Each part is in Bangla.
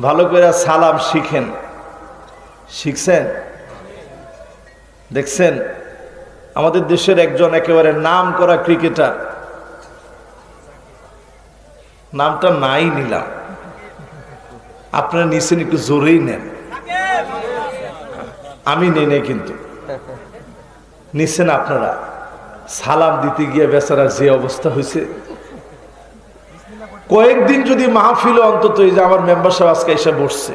ভালো করে সালাম শিখেন। শিখছেন? দেখছেন? আমাদের দেশের একজন একেবারে নাম করা ক্রিকেটার। নামটা নাই নিলাম। আপনারা নিছেন একটু জোরেই নেন। আমি নেই নেই কিন্তু। নিছেন আপনারা। সালাম দিতে গিয়ে বেচারা যে অবস্থা হয়েছে কয়েকদিন যদি মাহফিল অন্তত এই যে আমার মেম্বার সাহেব আজকে এসে বসছে,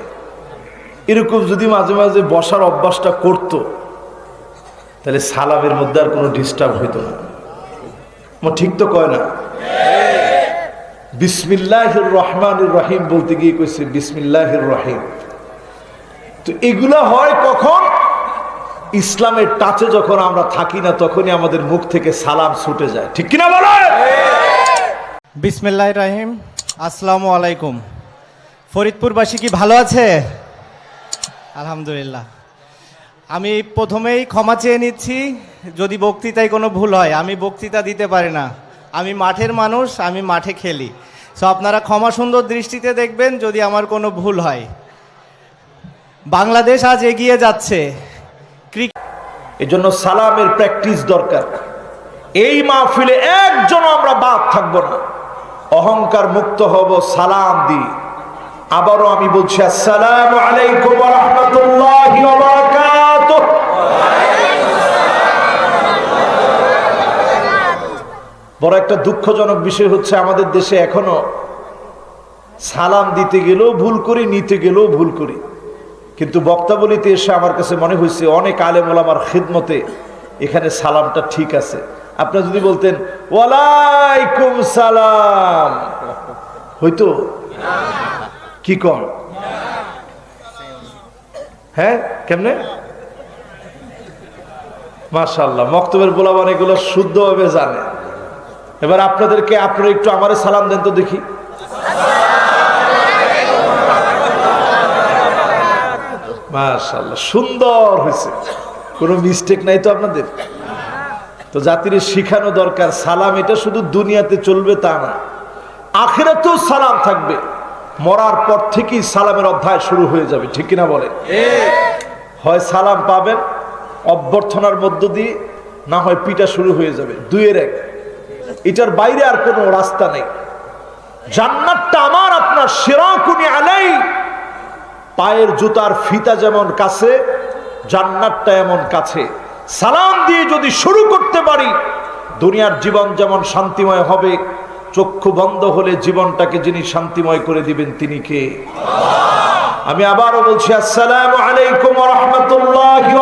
এরকম যদি মাঝে মাঝে বসার অভ্যাসটা করতো, তাহলে সালামের মধ্যে আর কোনো ডিস্টার্ব হইতো না। ও ঠিক তো কয় না? বিসমিল্লাহ রহমান রহিম বলতে গিয়ে কইছে বিসমিল্লাহ রহিম। তো এগুলো হয় কখন? ইসলামের টাচে যখন আমরা থাকি না, তখনই আমাদের মুখ থেকে সালাম ছুটে যায়। ঠিক কিনা বলে বিসমিল্লাহ রাহিম। আসসালামু আলাইকুম ফরিদপুরবাসী কি ভালো আছে? আলহামদুলিল্লাহ। আমি প্রথমেই ক্ষমা চেয়ে নিচ্ছি, যদি বক্তৃতায় কোনো ভুল হয়, আমি বক্তৃতা দিতে পারি না। আমি মাঠের মানুষ, আমি মাঠে খেলি। সো আপনারা ক্ষমা সুন্দর দৃষ্টিতে দেখবেন, যদি আমার কোনো ভুল হয়। বাংলাদেশ আজ এগিয়ে যাচ্ছে। এজন্য সালামের প্র্যাকটিস দরকার। এই মাহফিলে একজন আমরা বাদ থাকব না। অহংকার মুক্ত হব, সালাম দি আবারও আমি বলছি, আসসালামু আলাইকুম রাহমাতুল্লাহি বড় একটা দুঃখজনক বিষয় হচ্ছে, আমাদের দেশে এখনও সালাম দিতে গেলেও ভুল করি, নিতে গেলেও ভুল করি। কিন্তু বক্তাবলিতে এসে আমার কাছে মনে হয়েছে, অনেক আলেম ওলামার খিদমতে এখানে সালামটা ঠিক আছে। আপনারা যদি বলতেন, ওয়ালাইকুম সালাম। হইতো? কি কম হ্যাঁ কেমনে? মাশাল্লাহ মক্তবের গোলাবান এগুলো শুদ্ধভাবে জানে। এবার আপনাদেরকে, আপনারা একটু আমারে সালাম দেন তো দেখি। মাশাল্লাহ সুন্দর হয়েছে। কোনো মিস্টেক নাই তো আপনাদের? তো জাতির শিখানো দরকার, সালাম এটা শুধু দুনিয়াতে চলবে তা না। আখেরাতেও সালাম থাকবে। মরার পর থেকেই সালামের অধ্যায় শুরু হয়ে যাবে, ঠিক কিনা বলে হয় সালাম পাবেন, অভ্যর্থনার মধ্য দিয়ে, না হয় পিটা শুরু হয়ে যাবে, দুইয়ের এক। এটার বাইরে আর কোনো রাস্তা নেই। জান্নাতটা আমার, আপনার সেরাকুনি আলাই পায়ের জুতার ফিতা যেমন কাছে, জান্নাতটা এমন কাছে। সালাম দিয়ে যদি শুরু করতে পারি, দুনিয়ার জীবন যেমন শান্তিময় হবে, চক্ষু বন্ধ হলে জীবনটাকে যিনি শান্তিময় করে দিবেন তিনি কে? আমি আবারও বলছি, আসসালামু আলাইকুম রাহমাতুল্লাহি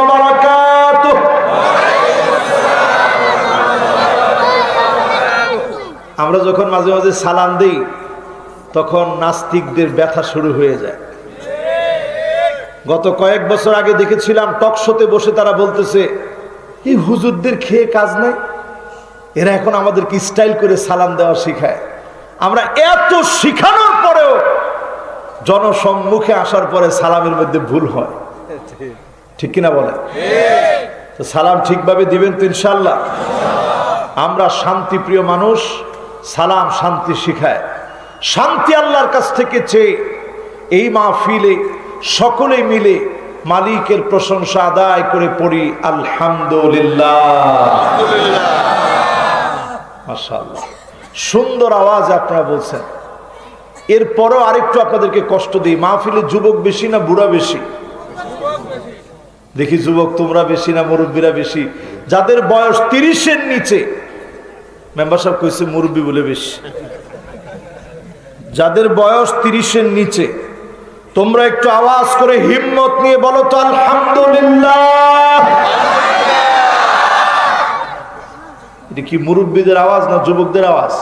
আমরা যখন মাঝে মাঝে সালাম দিই, তখন নাস্তিকদের ব্যথা শুরু হয়ে যায়। গত কয়েক বছর আগে দেখেছিলাম টকশোতে বসে তারা বলতেছে এই হুজুরদের খেয়ে কাজ নাই। এরা এখন আমাদেরকে স্টাইল করে সালাম দেওয়া শিখায়। আমরা এত শিখানোর পরেও জনসম্মুখে আসার পরে সালামের মধ্যে ভুল হয়। ঠিক কিনা বলে সালাম ঠিকভাবে দিবেন তো ইনশাল্লাহ আমরা শান্তিপ্রিয় মানুষ, সালাম শান্তি শিখায়। শান্তি আল্লাহর কাছ থেকে চেয়ে এই মাহফিলে সকলে মিলে মালিকের প্রশংসা আদায় করে পড়ি আলহামদুলিল্লাহ। সুন্দর আওয়াজ আপনারা বলছেন। এরপরও আরেকটু আপনাদেরকে কষ্ট দিই। মাহফিলে যুবক বেশি না বুড়া বেশি? দেখি যুবক তোমরা বেশি না মুরব্বীরা বেশি? যাদের বয়স তিরিশের নিচে মেম্বার সাহেব কইছে মুরব্বী বলে বেশি। যাদের বয়স তিরিশের নিচে তোমরা একটু আওয়াজ করে হিম্মত নিয়ে বলো তো, আলহামদুলিল্লাহ। এটা কি মুরব্বীদের আওয়াজ না যুবকদের আওয়াজ?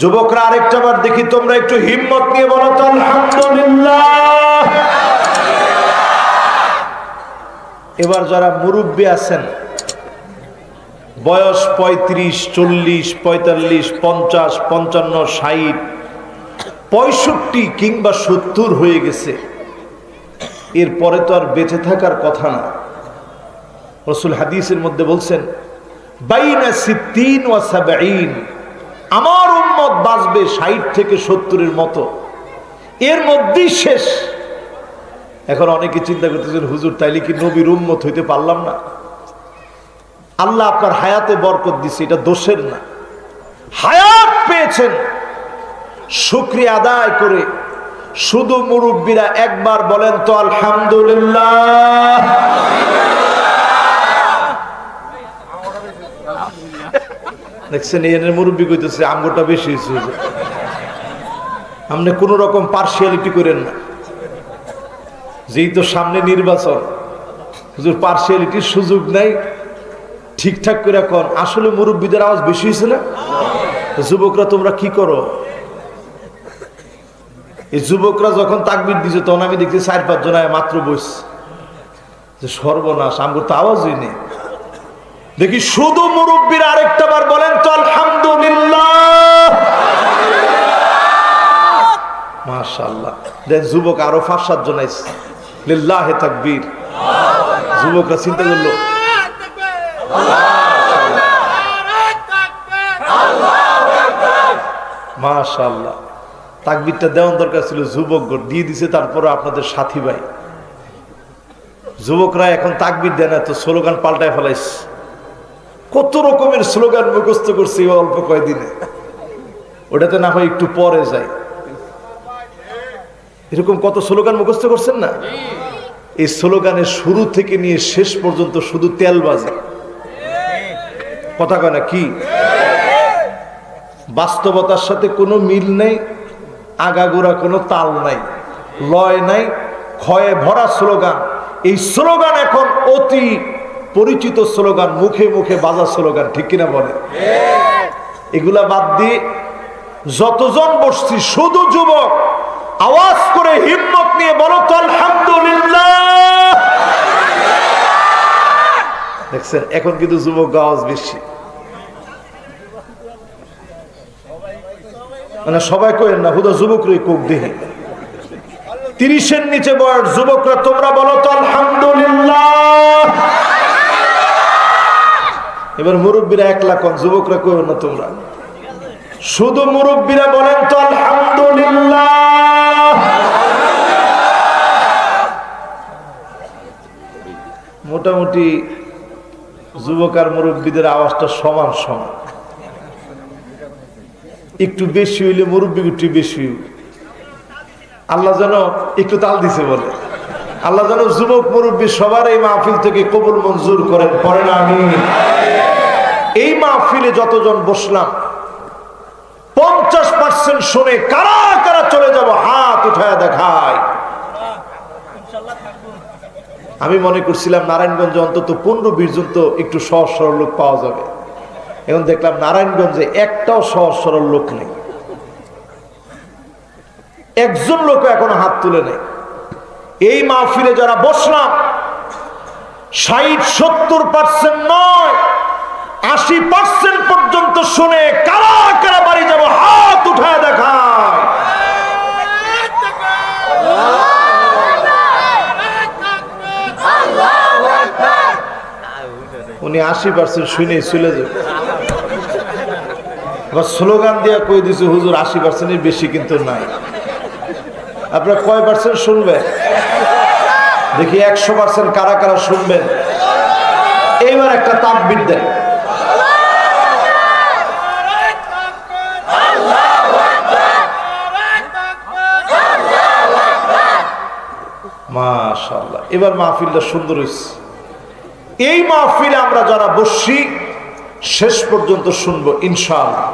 যুবকরা আরেকটা বার দেখি, তোমরা একটু হিম্মত নিয়ে বলো তো, আলহামদুলিল্লাহ। এবার যারা মুরব্বী আছেন, বয়স পঁয়ত্রিশ, চল্লিশ, পঁয়তাল্লিশ, পঞ্চাশ, পঞ্চান্ন, ষাট পঁয়ষট্টি কিংবা সত্তর হয়ে গেছে। এরপরে তো আর বেঁচে থাকার কথা না। রসুল হাদিসের মধ্যে বলছেন, বাইনা সিদ্দিন ওয়া সাবাইন আমার উম্মত বাঁচবে ষাট থেকে সত্তরের মতো। এর মধ্যেই শেষ। এখন অনেকে চিন্তা করতেছেন, হুজুর, তাইলে কি নবীর উম্মত হইতে পারলাম না? আল্লাহ আপনার হায়াতে বরকত দিছে, এটা দোষের না। হায়াত পেয়েছেন। শুক্রিয়া আদায় করে। শুধু মুরব্বীরা একবার বলেন তো, আলহামদুলিল্লাহ। দেখছেন এনের মুরব্বী কইতেছে, আঙ্গুরটা বেশি হয়েছে আপনি কোনো রকম পার্সিয়ালিটি করেন না। যেই তো সামনে নির্বাচন, হুজুর পার্সিয়ালিটির সুযোগ নাই। ঠিকঠাক করে কন। আসলে মুরব্বীদের আওয়াজ বেশি হয়েছে না? যুবকরা, তোমরা কি করো? এই যুবকরা যখন তাকবির দিছে, তখন আমি দেখছি চার পাঁচ জন মাত্র বস যে সর্বনাশ আমার তো আওয়াজই নেই। দেখি শুধু মুরব্বীর আরেকটা বার বলেন তো, আলহামদুলিল্লাহ। মাশাল্লাহ দেন যুবক আরও পাঁচ সাত জন আইছে। লিল্লাহ তাকবীর। যুবকরা চিন্তা করল মাশাল্লাহ তাকবিরটা দেওয়ার দরকার ছিল যুবক দিয়ে দিছে তারপরে আপনাদের সাথী ভাই। যুবকরা এখন তাকবির দেয় না, তো স্লোগান পাল্টায় ফেলাইছে কত রকমের স্লোগান মুখস্থ করছে অল্প কয়দিনে। ওটাতে না হয় একটু পরে যায় এরকম কত স্লোগান মুখস্থ করছেন না? এই স্লোগানের শুরু থেকে নিয়ে শেষ পর্যন্ত শুধু তেল বাজে। কথা কয় না কি? বাস্তবতার সাথে কোনো মিল নেই। আগাগোড়া কোনো তাল নাই, লয় নাই, ক্ষয়ে ভরা স্লোগান। এই স্লোগান এখন অতি পরিচিত স্লোগান, মুখে মুখে বাজার স্লোগান, ঠিক কিনা বলে? এগুলা বাদ দিয়ে যতজন বসছি, শুধু যুবক, আওয়াজ করে হিম্মত নিয়ে বলো তো, আলহামদুলিল্লাহ। দেখছেন, এখন কিন্তু যুবক আওয়াজ বেশি। মানে সবাই কইেন না, হুদা যুবকরাই কোক দেহে। তিরিশের নিচে বয়স যুবকরা, তোমরা বলো তো, আলহামদুলিল্লাহ। এবার মুরব্বীরা এক লাখ যুবকরা কইও না তোমরা। শুধু মুরব্বীরা বলেন তো, আলহামদুলিল্লাহ। মোটামুটি যুবক আর মুরব্বীদের আওয়াজটা সমান সমান। একটু বেশি হইলে মুরব্বী একটু বেশি হইল আল্লাহ যেন একটু তাল দিছে বলে। আল্লাহ যেন যুবক মুরব্বী সবার এই মাহফিল থেকে কবুল মঞ্জুর করেন পরে না আমি এই মাহফিলে যতজন বসলাম, পঞ্চাশ পার্সেন্ট শুনে কারা কারা চলে যাব হাত উঠায় দেখায়। আমি মনে করছিলাম নারায়ণগঞ্জে অন্তত পনেরো বিশ জন তো একটু সহজ সরল লোক পাওয়া যাবে। এখন দেখলাম নারায়ণগঞ্জে একটাও সহজ সরল লোক নেই। একজন লোক এখনও হাত তুলে নেই। এই মাহফিলে যারা বসলাম, ষাট, সত্তর পার্সেন্ট নয়, আশি পার্সেন্ট পর্যন্ত শুনে কারা কারা বাড়ি যাব হাত উঠায় দেখায়। উনি আশি পার্সেন্ট শুনে চলে যাবে। আবার স্লোগান দিয়া কই দিছে, হুজুর, আশি পার্সেন্টের বেশি কিন্তু নাই। আপনার কয় পার্সেন্ট শুনবেন? দেখি একশো পার্সেন্ট কারা কারা শুনবেন? এইবার একটা তাকবির দেন। মাশাল্লাহ এবার মাহফিলটা সুন্দর হয়েছে এই মাহফিলে আমরা যারা বসছি শেষ পর্যন্ত শুনব ইনশাআল্লাহ।